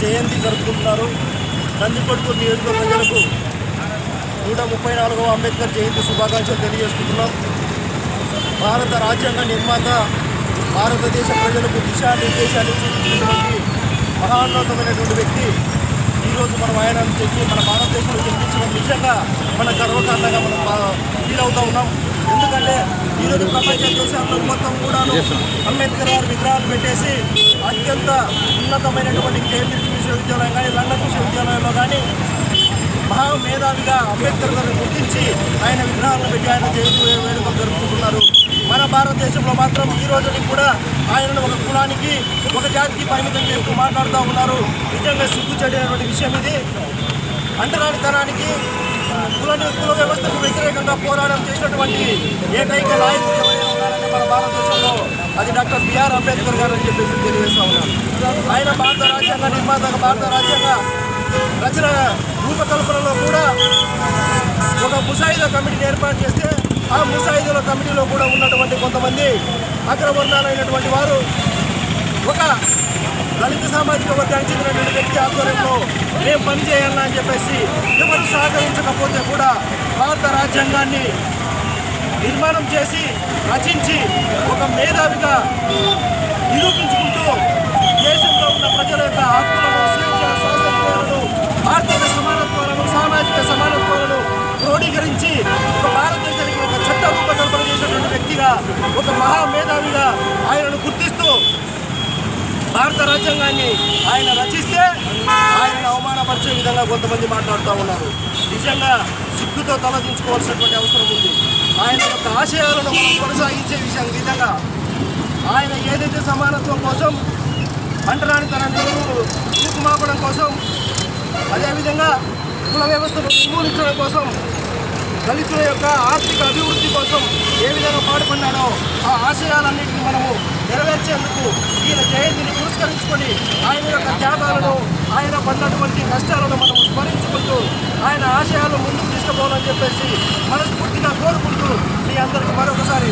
జయంతి జరుపుకుంటున్నారు. నందికొట్కూరు నియోజకవర్గ ప్రజలకు నూట ముప్పై నాలుగవ అంబేద్కర్ జయంతి శుభాకాంక్షలు తెలియజేసుకుంటున్నాం. భారత రాజ్యాంగ నిర్మాత భారతదేశ ప్రజలకు దిశానిర్దేశాలు చూపించినటువంటి మహాన్నతమైనటువంటి వ్యక్తి. ఈరోజు మనం ఆయన చెప్పి మన భారతదేశంలో జన్మించడం నిజంగా మన గర్వకారణంగా మనం ఫీల్ అవుతా ఉన్నాం. ఎందుకంటే ఈరోజు ప్రపంచ దేశాల్లో మొత్తం కూడా అంబేద్కర్ గారి విగ్రహాలు పెట్టేసి అత్యంత ఉన్నతమైనటువంటి కేంద్రీయ విశ్వవిద్యాలయం కానీ లండన్ విశ్వవిద్యాలయంలో కానీ మహా మేధావిగా అంబేద్కర్ గారిని గుర్తించి ఆయన విగ్రహాలను పెట్టి ఆయన జయంతి వేడుకలు జరుపుకుంటున్నారు. మన భారతదేశంలో మాత్రం ఈ రోజుకి కూడా ఆయనను ఒక కులానికి ఒక జాతికి పరిమితం చేస్తూ మాట్లాడుతూ ఉన్నారు. నిజంగా సిగ్గుచేటటువంటి విషయం ఇది. అంటరానితనానికి కుల కుల వ్యవస్థకు వ్యతిరేకంగా పోరాటం చేసినటువంటి ఏకైక నాయకుడు మన భారతదేశంలో అది డాక్టర్ బిఆర్ అంబేద్కర్ గారు అని చెప్పేసి తెలియజేస్తా ఉన్నారు ఆయన భారత రాజ్యాంగ నిర్మాత భారత రాజ్యాంగ రచన రూపకల్పనలో కూడా ఒక ముసాయిదా కమిటీని ఏర్పాటు చేస్తే ఆ ముసాయిదాల కమిటీలో కూడా ఉన్నటువంటి కొంతమంది అగ్రవర్ణాలైనటువంటి వారు ఒక దళిత సామాజిక వర్గానికి చెందినటువంటి వ్యక్తి ఆధ్వర్యంలో మేము పని చేయాలని అని చెప్పేసి ఎవరు సహకరించకపోతే కూడా భారత రాజ్యాంగాన్ని నిర్మాణం చేసి రచించి ఒక మేధావిగా నిరూపించుకుంటూ దేశంలో ఉన్న ప్రజల యొక్క హక్కులను స్వేచ్ఛ స్వాతంత్రాలను ఆర్థిక సమానత్వాలను సామాజిక సమానత్వాలను క్రోడీకరించి ఒక భారతదేశానికి ఒక చట్ట రూపకల్పన చేసినటువంటి వ్యక్తిగా ఒక మహా మేధావిగా ఆయనను గుర్తిస్తూ భారత రాజ్యాంగాన్ని ఆయన రచిస్తే ఆయన అవమానపరిచే విధంగా కొంతమంది మాట్లాడుతూ ఉన్నారు. నిజంగా సిగ్గుతో తలదించుకోవాల్సినటువంటి అవసరం ఉంది. ఆయన యొక్క ఆశయాలను మనం కొనసాగించే విషయం విధంగా ఆయన ఏదైతే సమానత్వం కోసం అంటరానితనాన్ని తీర్పుమాపడం కోసం అదేవిధంగా కుల వ్యవస్థను నిర్మూలించడం కోసం దళితుల యొక్క ఆర్థిక అభివృద్ధి కోసం ఏ విధంగా పాటుపడ్డాడో ఆ ఆశయాలన్నింటినీ మనము నెరవేర్చేందుకు ఈయన జయంతిని పురస్కరించుకొని ఆయన యొక్క త్యాగాలను ఆయన పడినటువంటి కష్టాలను మనం స్మరించుకుంటూ ఆయన ఆశయాలు ముందుకు తీసుకుపోవాలని చెప్పేసి మనస్ఫూర్తిగా కోరుకుంటూ మీ అందరికీ మరొకసారి